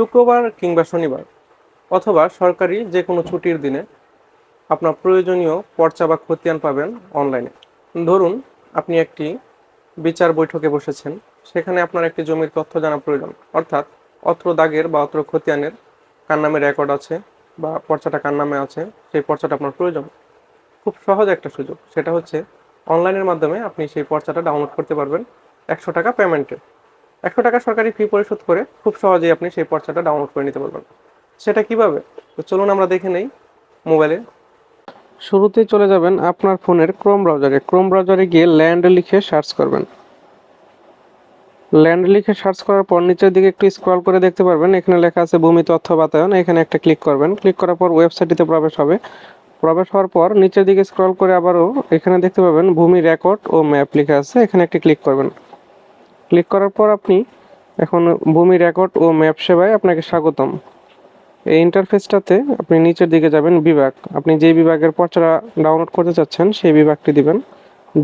শুক্রবার কিংবা শনিবার অথবা সরকারি যে কোনো ছুটির দিনে আপনার প্রয়োজনীয় পর্চা বা খতিয়ান পাবেন অনলাইনে। ধরুন, আপনি একটি বিচার বৈঠকে বসেছেন। সেখানে আপনার একটি জমির তথ্য জানা প্রয়োজন। অর্থাৎ অত্র দাগের বা অত্র খতিয়ানের কার নামে রেকর্ড আছে বা পর্চাটা কার নামে আছে, সেই পর্চাটা আপনার প্রয়োজন। খুব সহজ একটা সুযোগ। সেটা হচ্ছে, অনলাইনের মাধ্যমে আপনি সেই পর্চাটা ডাউনলোড করতে পারবেন একশো টাকা পেমেন্টে একশো টাকা সরকারি ফি পরিশোধ করে খুব সহজেই আপনি সেই পর্চাটা ডাউনলোড করে নিতে পারবেন। সেটা কীভাবে? তো চলুন আমরা দেখে নেই মোবাইলে। শুরুতেই চলে যাবেন আপনার ফোনের ক্রোম ব্রাউজারে ক্রোম ব্রাউজারে গিয়ে ল্যান্ড লিখে সার্চ করবেন। ল্যান্ড লিখে সার্চ করার পর নিচের দিকে একটু স্ক্রল করে দেখতে পারবেন। এখানে লেখা আছে ভূমি তথ্য বাতায়ন। এখানে একটা ক্লিক করবেন। ক্লিক করার পর ওয়েবসাইটটিতে প্রবেশ হবে। প্রবেশ হওয়ার পর নিচের দিকে স্ক্রল করে আবারও এখানে দেখতে পাবেন ভূমি রেকর্ড ও ম্যাপ লেখা আছে। এখানে একটি ক্লিক করবেন। ক্লিক করার পর আপনি এখন ভূমি রেকর্ড ও ম্যাপ সেবায় আপনাকে স্বাগতম। এই ইন্টারফেসটাতে আপনি নিচের দিকে যাবেন, বিভাগ। আপনি যে বিভাগের পর্চাটা ডাউনলোড করতে চাচ্ছেন, সেই বিভাগটি দিবেন।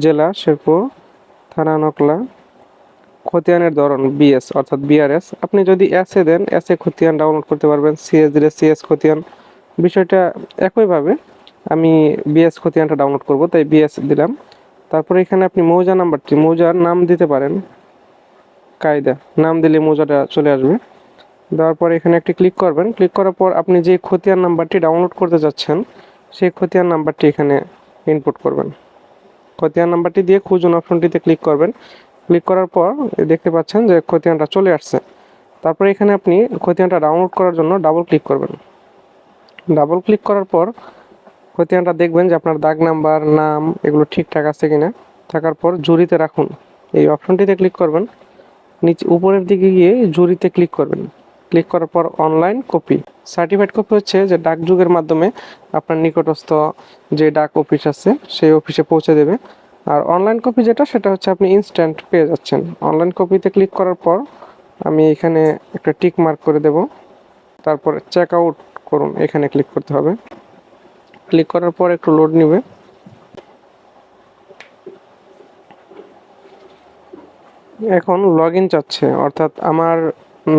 জেলা শেরপুর থানা, নকলা, খতিয়ানের ধরন, বিএস, অর্থাৎ বিআরএস। আপনি যদি এসে দেন এসে খতিয়ান ডাউনলোড করতে পারবেন সিএস দিলে সিএস খতিয়ান। বিষয়টা একইভাবে আমি বিএস খতিয়ানটা ডাউনলোড করব, তাই বিএস দিলাম। তারপরে এখানে আপনি মৌজা নাম্বারটি, মৌজার নাম দিতে পারেন। কায়দা। নাম দিলে মোজাটা চলে আসবে। দেওয়ার পর এখানে একটি ক্লিক করবেন। ক্লিক করার পর আপনি যে খতিয়ান নাম্বারটি ডাউনলোড করতে যাচ্ছেন, সেই খতিয়ান নাম্বারটি এখানে ইনপুট করবেন। খতিয়ান নাম্বারটি দিয়ে খুঁজুন অপশনটিতে ক্লিক করবেন। ক্লিক করার পর দেখতে পাচ্ছেন যে খতিয়ানটা চলে আসছে। তারপরে এখানে আপনি খতিয়ানটা ডাউনলোড করার জন্য ডাবল ক্লিক করবেন। ডাবল ক্লিক করার পর খতিয়ানটা দেখবেন যে আপনার দাগ নাম্বার নাম এগুলো ঠিকঠাক আছে কিনা। থাকার পর জুরিতে রাখুন। এই অপশনটিতে ক্লিক করবেন। নিচে উপরের দিকে গিয়ে জুরিতে ক্লিক করবেন। ক্লিক করার পর অনলাইন কপি সার্টিফাইড কপি হচ্ছে যে ডাকযুগের মাধ্যমে আপনার নিকটস্থ যে ডাক অফিস আছে, সেই অফিসে পৌঁছে দেবে। আর অনলাইন কপি যেটা, সেটা হচ্ছে আপনি ইনস্ট্যান্ট পেয়ে যাচ্ছেন। অনলাইন কপিতে ক্লিক করার পর আমি এখানে একটা টিক মার্ক করে দেব। তারপর চেক আউট করুন, এখানে ক্লিক করতে হবে। ক্লিক করার পর একটু লোড নেবে। এখন লগ ইন চাচ্ছে, অর্থাৎ আমার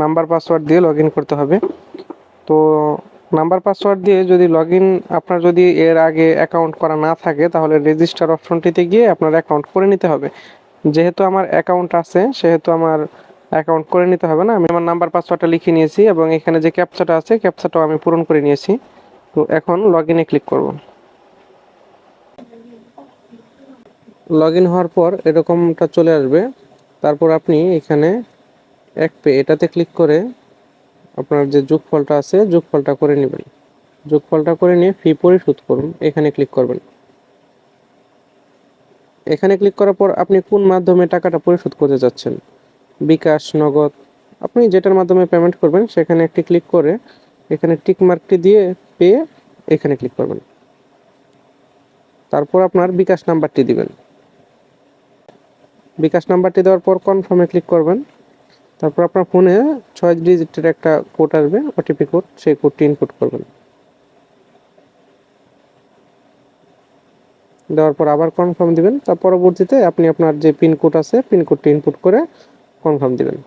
নাম্বার পাসওয়ার্ড দিয়ে লগ ইন করতে হবে। তো নাম্বার পাসওয়ার্ড দিয়ে যদি লগ ইন আপনার যদি এর আগে অ্যাকাউন্ট করা না থাকে, তাহলে রেজিস্টার অপশনটিতে গিয়ে আপনার অ্যাকাউন্ট করে নিতে হবে। যেহেতু আমার অ্যাকাউন্ট আছে, সেহেতু আমার অ্যাকাউন্ট করে নিতে হবে না, আমি আমার নাম্বার পাসওয়ার্ডটা লিখে নিয়েছি এবং এখানে যে ক্যাপচাটা আছে ক্যাপচাটাও আমি পূরণ করে নিয়েছি। তো এখন লগ ইনে ক্লিক করব। লগ ইন হওয়ার পর এরকমটা চলে আসবে। তারপর আপনি এখানে এক পে এটাতে ক্লিক করে আপনার যে যোগফলটা আছে, যোগফলটা করে নেবেন। যোগফলটা করে নিয়ে ফি পরিশোধ করুন, এখানে ক্লিক করবেন। এখানে ক্লিক করার পর আপনি কোন মাধ্যমে টাকাটা পরিশোধ করতে যাচ্ছেন? বিকাশ, নগদ, আপনি যেটার মাধ্যমে পেমেন্ট করবেন, সেখানে একটি ক্লিক করে এখানে টিক মার্কটি দিয়ে পেয়ে এখানে ক্লিক করবেন। তারপর আপনার বিকাশ নাম্বারটি দিবেন। বিকাশ নাম্বারটি দেওয়ার পর কনফার্মে ক্লিক করবেন। তারপর আপনার ফোনে ছয় ডিজিটের একটা কোড আসবে ওটিপি কোড সেই কোডটি ইনপুট করবেন। দেওয়ার পর আবার কনফার্ম দিবেন, তার পরবর্তীতে আপনি আপনার যে পিন কোড আছে পিন কোডটি ইনপুট করে কনফার্ম দিবেন।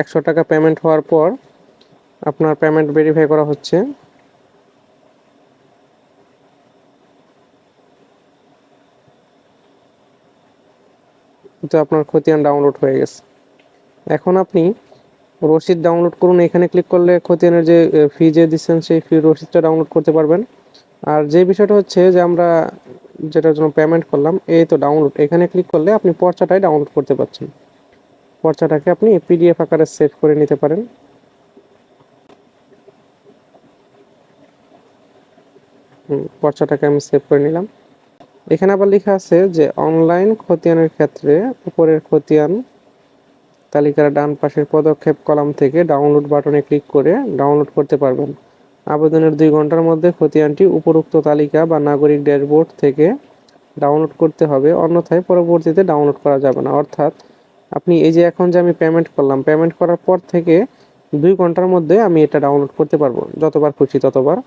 একশো টাকা পেমেন্ট হওয়ার পর আপনার পেমেন্ট ভেরিফাই করা হচ্ছে। তো আপনার খতিয়ান ডাউনলোড হয়ে গেছে। এখন আপনি রসিদ ডাউনলোড করুন, এখানে ক্লিক করলে খতিয়ানের যে ফি যে দিচ্ছেন, সেই ফি রসিদটা ডাউনলোড করতে পারবেন। আর যে বিষয়টা হচ্ছে যে আমরা যেটার জন্য পেমেন্ট করলাম, এই তো ডাউনলোড এখানে ক্লিক করলে আপনি পর্চাটাই ডাউনলোড করতে পারছেন। পর্চাটাকে আপনি পিডিএফ আকারে সেভ করে নিতে পারেন। পর্চাটাকে আমি সেভ করে নিলাম। এখানে আবার লেখা আছে যে অনলাইন খতিয়ানের ক্ষেত্রে উপরের খতিয়ান তালিকার ডান পাশের পদক্ষেপ কলাম থেকে ডাউনলোড বাটনে ক্লিক করে ডাউনলোড করতে পারবেন। আবেদনের দুই ঘণ্টার মধ্যে খতিয়ানটি উপরোক্ত তালিকা বা নাগরিক ড্যাশবোর্ড থেকে ডাউনলোড করতে হবে, অন্যথায় পরবর্তীতে ডাউনলোড করা যাবে না। অর্থাৎ আপনি এই যে এখন যে আমি পেমেন্ট করলাম পেমেন্ট করার পর থেকে দুই ঘণ্টার মধ্যে আমি এটা ডাউনলোড করতে পারব, যতবার খুশি ততবার।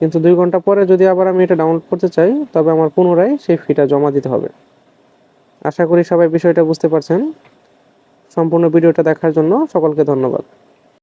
কিন্তু দুই ঘণ্টা পরে যদি আবার আমি এটা ডাউনলোড করতে চাই, তবে আমার পুনরায় সেই ফিটা জমা দিতে হবে। আশা করি সবাই বিষয়টা বুঝতে পারছেন। সম্পূর্ণ ভিডিওটা দেখার জন্য সকলকে ধন্যবাদ।